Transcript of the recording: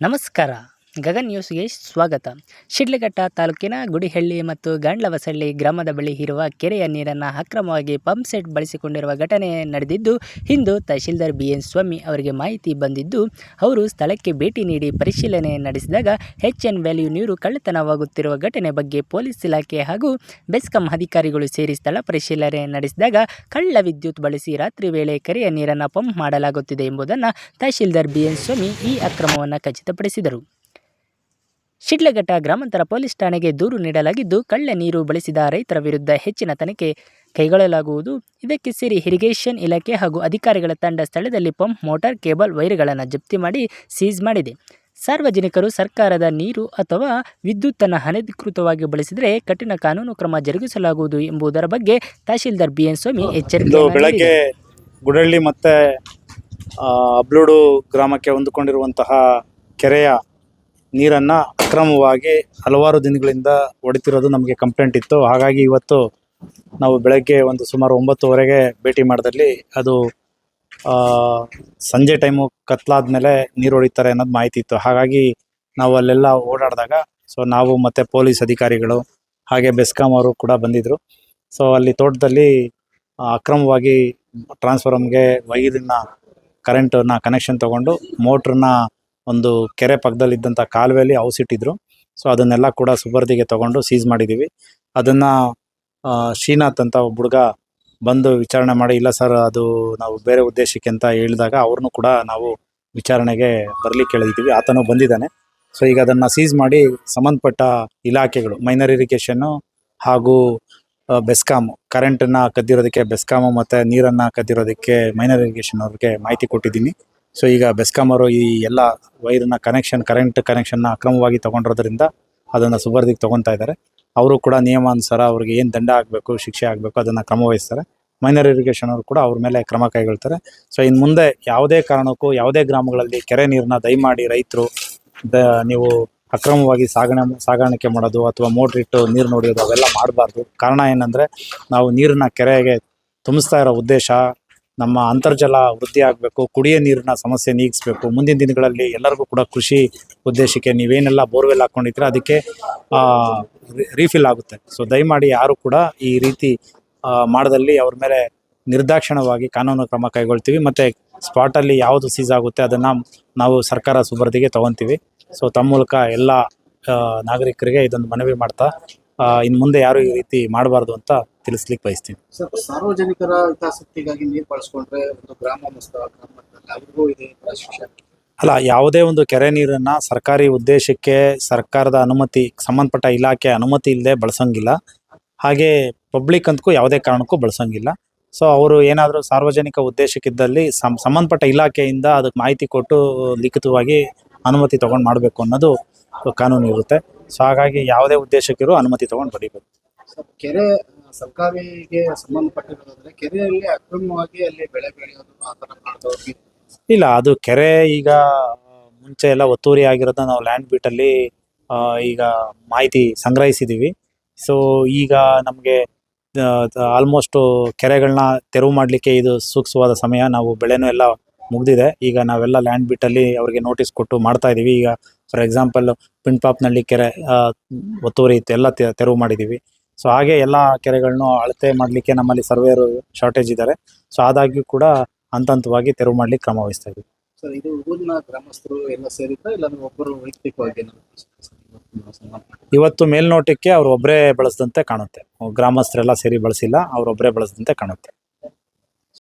ನಮಸ್ಕಾರ. ಗಗನ್ ನ್ಯೂಸ್ಗೆ ಸ್ವಾಗತ. ಶಿಡ್ಲಘಟ್ಟ ತಾಲೂಕಿನ ಗುಡಿಹಳ್ಳಿ ಮತ್ತು ಗಾಂಡ್ಲವಸಳ್ಳಿ ಗ್ರಾಮದ ಬಳಿ ಇರುವ ಕೆರೆಯ ನೀರನ್ನು ಅಕ್ರಮವಾಗಿ ಪಂಪ್ ಸೆಟ್ ಬಳಸಿಕೊಂಡಿರುವ ಘಟನೆ ನಡೆದಿದ್ದು, ಇಂದು ತಹಶೀಲ್ದಾರ್ ಬಿ ಎನ್ ಸ್ವಾಮಿ ಅವರಿಗೆ ಮಾಹಿತಿ ಬಂದಿದ್ದು, ಅವರು ಸ್ಥಳಕ್ಕೆ ಭೇಟಿ ನೀಡಿ ಪರಿಶೀಲನೆ ನಡೆಸಿದಾಗ ಹೆಚ್ ಎನ್ ವ್ಯಾಲ್ಯೂ ನೀರು ಕಳ್ಳತನವಾಗುತ್ತಿರುವ ಘಟನೆ ಬಗ್ಗೆ ಪೊಲೀಸ್ ಇಲಾಖೆ ಹಾಗೂ ಬೆಸ್ಕಾಂ ಅಧಿಕಾರಿಗಳು ಸೇರಿ ಸ್ಥಳ ಪರಿಶೀಲನೆ ನಡೆಸಿದಾಗ, ಕಳ್ಳ ವಿದ್ಯುತ್ ಬಳಸಿ ರಾತ್ರಿ ವೇಳೆ ಕೆರೆಯ ನೀರನ್ನು ಪಂಪ್ ಮಾಡಲಾಗುತ್ತಿದೆ ಎಂಬುದನ್ನು ತಹಶೀಲ್ದಾರ್ ಬಿ ಎನ್ ಸ್ವಾಮಿ ಈ ಅಕ್ರಮವನ್ನು ಖಚಿತಪಡಿಸಿದರು. ಶಿಡ್ಲಘಟ್ಟ ಗ್ರಾಮಾಂತರ ಪೊಲೀಸ್ ಠಾಣೆಗೆ ದೂರು ನೀಡಲಾಗಿದ್ದು ಕಳ್ಳ ನೀರು ಬಳಸಿದ ರೈತರ ವಿರುದ್ಧ ಹೆಚ್ಚಿನ ತನಿಖೆ ಕೈಗೊಳ್ಳಲಾಗುವುದು. ಇದಕ್ಕೆ ಸೇರಿ ಇರಿಗೇಷನ್ ಇಲಾಖೆ ಹಾಗೂ ಅಧಿಕಾರಿಗಳ ತಂಡ ಸ್ಥಳದಲ್ಲಿ ಪಂಪ್ ಮೋಟಾರ್ ಕೇಬಲ್ ವೈರ್ಗಳನ್ನು ಜಪ್ತಿ ಮಾಡಿ ಸೀಜ್ ಮಾಡಿದೆ. ಸಾರ್ವಜನಿಕರು ಸರ್ಕಾರದ ನೀರು ಅಥವಾ ವಿದ್ಯುತ್ತನ್ನು ಅನಧಿಕೃತವಾಗಿ ಬಳಸಿದರೆ ಕಠಿಣ ಕಾನೂನು ಕ್ರಮ ಜರುಗಿಸಲಾಗುವುದು ಎಂಬುದರ ಬಗ್ಗೆ ತಹಶೀಲ್ದಾರ್ ಬಿ ಎನ್ ಸ್ವಾಮಿ ಎಚ್ಚರಿಕೆ ಬೆಳಗ್ಗೆ ಗುಡಳ್ಳಿ ಮತ್ತೆ ಅಬ್ಲೂಡು ಗ್ರಾಮಕ್ಕೆ ಹೊಂದಿಕೊಂಡಿರುವಂತಹ ಕೆರೆಯ ನೀರನ್ನ ಅಕ್ರಮವಾಗಿ ಹಲವಾರು ದಿನಗಳಿಂದ ಹೊಡಿತಿರೋದು ನಮಗೆ ಕಂಪ್ಲೇಂಟ್ ಇತ್ತು. ಹಾಗಾಗಿ ಇವತ್ತು ನಾವು ಬೆಳಗ್ಗೆ ಒಂದು ಸುಮಾರು ಒಂಬತ್ತುವರೆಗೆ ಭೇಟಿ ಮಾಡಿದಲ್ಲಿ ಅದು ಸಂಜೆ ಟೈಮು ಕತ್ಲಾದ್ಮೇಲೆ ನೀರು ಹೊಡಿತಾರೆ ಅನ್ನೋದು ಮಾಹಿತಿ ಇತ್ತು. ಹಾಗಾಗಿ ನಾವು ಅಲ್ಲೆಲ್ಲ ಓಡಾಡಿದಾಗ ಸೊ ನಾವು ಮತ್ತು ಪೊಲೀಸ್ ಅಧಿಕಾರಿಗಳು ಹಾಗೆ ಬೆಸ್ಕಾಂ ಅವರು ಕೂಡ ಬಂದಿದ್ರು. ಸೊ ಅಲ್ಲಿ ತೋಟದಲ್ಲಿ ಅಕ್ರಮವಾಗಿ ಟ್ರಾನ್ಸ್ಫಾರಮ್ಗೆ ವೈರನ್ನ ಕರೆಂಟನ್ನ ಕನೆಕ್ಷನ್ ತಗೊಂಡು ಮೋಟ್ರನ್ನ ಒಂದು ಕೆರೆ ಪಕ್ಕದಲ್ಲಿದ್ದಂಥ ಕಾಲುವೆಯಲ್ಲಿ ಔಸಿಟ್ಟಿದ್ರು ಸೊ ಅದನ್ನೆಲ್ಲ ಕೂಡ ಸುಬರ್ದಿಗೆ ತಗೊಂಡು ಸೀಸ್ ಮಾಡಿದ್ದೀವಿ ಅದನ್ನು ಶ್ರೀನಾಥ್ ಅಂತ ಒಬ್ಬ ಹುಡುಗ ಬಂದು ವಿಚಾರಣೆ ಮಾಡಿ, ಇಲ್ಲ ಸರ್, ಅದು ನಾವು ಬೇರೆ ಉದ್ದೇಶಕ್ಕೆ ಅಂತ ಹೇಳಿದಾಗ ಅವ್ರನ್ನೂ ಕೂಡ ನಾವು ವಿಚಾರಣೆಗೆ ಬರ್ಲಿಕ್ಕೆ ಹೇಳಿದ್ದೀವಿ ಆತನು ಬಂದಿದ್ದಾನೆ. ಸೊ ಈಗ ಅದನ್ನು ಸೀಸ್ ಮಾಡಿ ಸಂಬಂಧಪಟ್ಟ ಇಲಾಖೆಗಳು ಮೈನರ್ ಇರಿಗೇಷನ್ನು ಹಾಗೂ ಬೆಸ್ಕಾಮ್ ಕರೆಂಟನ್ನ ಕದ್ದಿರೋದಕ್ಕೆ ಬೆಸ್ಕಾಮು ಮತ್ತು ನೀರನ್ನು ಕದ್ದಿರೋದಕ್ಕೆ ಮೈನರ್ ಇರಿಗೇಷನ್ ಅವ್ರಿಗೆ ಮಾಹಿತಿ ಕೊಟ್ಟಿದ್ದೀನಿ. ಸೊ ಈಗ ಬೆಸ್ಕಾಮ್ ಅವರು ಈ ಎಲ್ಲ ವೈರನ್ನ ಕನೆಕ್ಷನ್ ಕರೆಂಟ್ ಕನೆಕ್ಷನ್ನ ಅಕ್ರಮವಾಗಿ ತೊಗೊಂಡಿರೋದ್ರಿಂದ ಅದನ್ನು ಸುಬರ್ದಿಗೆ ತೊಗೊತಾ ಇದ್ದಾರೆ ಅವರು ಕೂಡ ನಿಯಮಾನುಸಾರ ಅವ್ರಿಗೆ ಏನು ದಂಡ ಆಗಬೇಕು, ಶಿಕ್ಷೆ ಆಗಬೇಕು ಅದನ್ನು ಕ್ರಮ ವಹಿಸ್ತಾರೆ. ಮೈನರ್ ಇರಿಗೇಷನ್ ಅವರು ಕೂಡ ಅವ್ರ ಮೇಲೆ ಕ್ರಮ ಕೈಗೊಳ್ತಾರೆ. ಸೊ ಇನ್ನು ಮುಂದೆ ಯಾವುದೇ ಕಾರಣಕ್ಕೂ ಯಾವುದೇ ಗ್ರಾಮಗಳಲ್ಲಿ ಕೆರೆ ನೀರನ್ನ ದಯಮಾಡಿ ರೈತರು ದ ನೀವು ಅಕ್ರಮವಾಗಿ ಸಾಗಣೆ, ಸಾಗಾಣಿಕೆ ಮಾಡೋದು ಅಥವಾ ಮೋಟ್ರ್ ಇಟ್ಟು ನೀರು ನೋಡಿಯೋದು ಅವೆಲ್ಲ ಮಾಡಬಾರ್ದು. ಕಾರಣ ಏನಂದರೆ ನಾವು ನೀರನ್ನ ಕೆರೆಗೆ ತುಂಬಿಸ್ತಾ ಇರೋ ಉದ್ದೇಶ ನಮ್ಮ ಅಂತರ್ಜಲ ವೃದ್ಧಿ ಆಗಬೇಕು, ಕುಡಿಯೋ ನೀರಿನ ಸಮಸ್ಯೆ ನೀಗಿಸ್ಬೇಕು, ಮುಂದಿನ ದಿನಗಳಲ್ಲಿ ಎಲ್ಲರಿಗೂ ಕೂಡ ಕೃಷಿ ಉದ್ದೇಶಕ್ಕೆ ನೀವೇನೆಲ್ಲ ಬೋರ್ವೆಲ್ ಹಾಕ್ಕೊಂಡಿದ್ರೆ ಅದಕ್ಕೆ ರೀಫಿಲ್ ಆಗುತ್ತೆ. ಸೊ ದಯಮಾಡಿ ಯಾರು ಕೂಡ ಈ ರೀತಿ ಮಾಡದಲ್ಲಿ ಅವ್ರ ಮೇಲೆ ನಿರ್ದಾಕ್ಷಿಣ್ಯವಾಗಿ ಕಾನೂನು ಕ್ರಮ ಕೈಗೊಳ್ತೀವಿ. ಮತ್ತು ಸ್ಪಾಟಲ್ಲಿ ಯಾವುದು ಸೀಸ್ ಆಗುತ್ತೆ ಅದನ್ನು ನಾವು ಸರ್ಕಾರ ಸುಬರ್ದಿಗೆ ತಗೊತೀವಿ. ಸೊ ತಮ್ಮ ಮೂಲಕ ಎಲ್ಲ ನಾಗರಿಕರಿಗೆ ಇದೊಂದು ಮನವಿ ಮಾಡ್ತಾ ಇನ್ನು ಮುಂದೆ ಯಾರು ಈ ರೀತಿ ಮಾಡಬಾರ್ದು ಅಂತ ತಿಳಿಸ್ಲಿಕ್ಕೆ ಬಯಸ್ತೀನಿ. ಸರ್ ಸಾರ್ವಜನಿಕರ ಹಿತಾಸಕ್ತಿಗಾಗಿ ನೀರು ಬಳಸ್ಕೊಂಡ್ರೆ ಒಂದು ಗ್ರಾಮ ಅವ್ರಿಗೂ ಇದೆ ಅಲ್ಲ ಯಾವುದೇ ಒಂದು ಕೆರೆ ನೀರನ್ನು ಸರ್ಕಾರಿ ಉದ್ದೇಶಕ್ಕೆ ಸರ್ಕಾರದ ಅನುಮತಿ ಸಂಬಂಧಪಟ್ಟ ಇಲಾಖೆ ಅನುಮತಿ ಇಲ್ಲದೆ ಬಳಸೋಂಗಿಲ್ಲ. ಹಾಗೆ ಪಬ್ಲಿಕ್ ಅಂತಕ್ಕೂ ಯಾವುದೇ ಕಾರಣಕ್ಕೂ ಬಳಸೋಂಗಿಲ್ಲ. ಸೊ ಅವರು ಏನಾದರೂ ಸಾರ್ವಜನಿಕ ಉದ್ದೇಶಕ್ಕಿದ್ದಲ್ಲಿ ಸಂ ಸಂಬಂಧಪಟ್ಟ ಇಲಾಖೆಯಿಂದ ಅದಕ್ಕೆ ಮಾಹಿತಿ ಕೊಟ್ಟು ಲಿಖಿತವಾಗಿ ಅನುಮತಿ ತೊಗೊಂಡು ಮಾಡಬೇಕು ಅನ್ನೋದು ಕಾನೂನು ಇರುತ್ತೆ ಸೊ ಹಾಗಾಗಿ ಯಾವುದೇ ಉದ್ದೇಶಕ್ಕಿರೋ ಅನುಮತಿ ತಗೊಂಡು ಬರೀಬೇಕು. ಕೆರೆ ಸರ್ಕಾರಿಗೆ ಸಂಬಂಧಪಟ್ಟಿರೋದಾದ್ರೆ ಕೆರೆಯಲ್ಲಿ ಅಕ್ರಮವಾಗಿ ಅಲ್ಲಿ ಬೆಳೆ ಬೆಳೆಯೋದು ಆ ಇಲ್ಲ ಅದು ಕೆರೆ ಈಗ ಮುಂಚೆ ಎಲ್ಲ ಒತ್ತುವರಿ ಆಗಿರೋದನ್ನ ನಾವು ಲ್ಯಾಂಡ್ ಬಿಟ್ಟಲ್ಲಿ ಈಗ ಮಾಹಿತಿ ಸಂಗ್ರಹಿಸಿದ್ದೀವಿ ಸೊ ಈಗ ನಮಗೆ ಆಲ್ಮೋಸ್ಟು ಕೆರೆಗಳನ್ನ ತೆರವು ಮಾಡಲಿಕ್ಕೆ ಇದು ಸೂಕ್ತವಾದ ಸಮಯ. ನಾವು ಬೆಳೆನೂ ಎಲ್ಲ ಮುಗ್ದಿದೆ. ಈಗ ನಾವೆಲ್ಲ ಲ್ಯಾಂಡ್ ಬಿಟ್ಟಲ್ಲಿ ಅವರಿಗೆ ನೋಟಿಸ್ ಕೊಟ್ಟು ಮಾಡ್ತಾ ಇದೀವಿ. ಈಗ ಫಾರ್ ಎಕ್ಸಾಂಪಲ್ ಪಿಂಟ್ಪಾಪ್ನಲ್ಲಿ ಕೆರೆ ಒತ್ತುವರಿ ಇತ್ತು ಎಲ್ಲ ತೆರವು ಮಾಡಿದ್ದೀವಿ. ಸೊ ಹಾಗೆ ಎಲ್ಲ ಕೆರೆಗಳನ್ನು ಅಳತೆ ಮಾಡಲಿಕ್ಕೆ ನಮ್ಮಲ್ಲಿ ಸರ್ವೇರು ಶಾರ್ಟೇಜ್ ಇದ್ದಾರೆ. ಸೊ ಆದಾಗ್ಯೂ ಕೂಡ ಹಂತ ಹಂತವಾಗಿ ತೆರವು ಮಾಡ್ಲಿಕ್ಕೆ ಕ್ರಮ ವಹಿಸ್ತಾ ಇದ್ದೀವಿ. ಸರ್ ಇದು ಊರಿನ ಗ್ರಾಮಸ್ಥರು ಎಲ್ಲ ಸೇರಿದ್ರೆ? ಇಲ್ಲ ಒಬ್ಬರು ವೈಯಕ್ತಿಕವಾಗಿ ಏನಾದ್ರು ಬಳಸಿದ್ರಾ ಸರ್ ಇವತ್ತಿನ ಸಂಬಂಧಪಟ್ಟ ಇವತ್ತು ಮೇಲ್ನೋಟಕ್ಕೆ ಅವ್ರು ಒಬ್ಬರೇ ಬಳಸದಂತೆ ಕಾಣುತ್ತೆ. ಗ್ರಾಮಸ್ಥರೆಲ್ಲ ಸೇರಿ ಬಳಸಿಲ್ಲ ಅವ್ರೊಬ್ಬರೇ ಬಳಸದಂತೆ ಕಾಣುತ್ತೆ.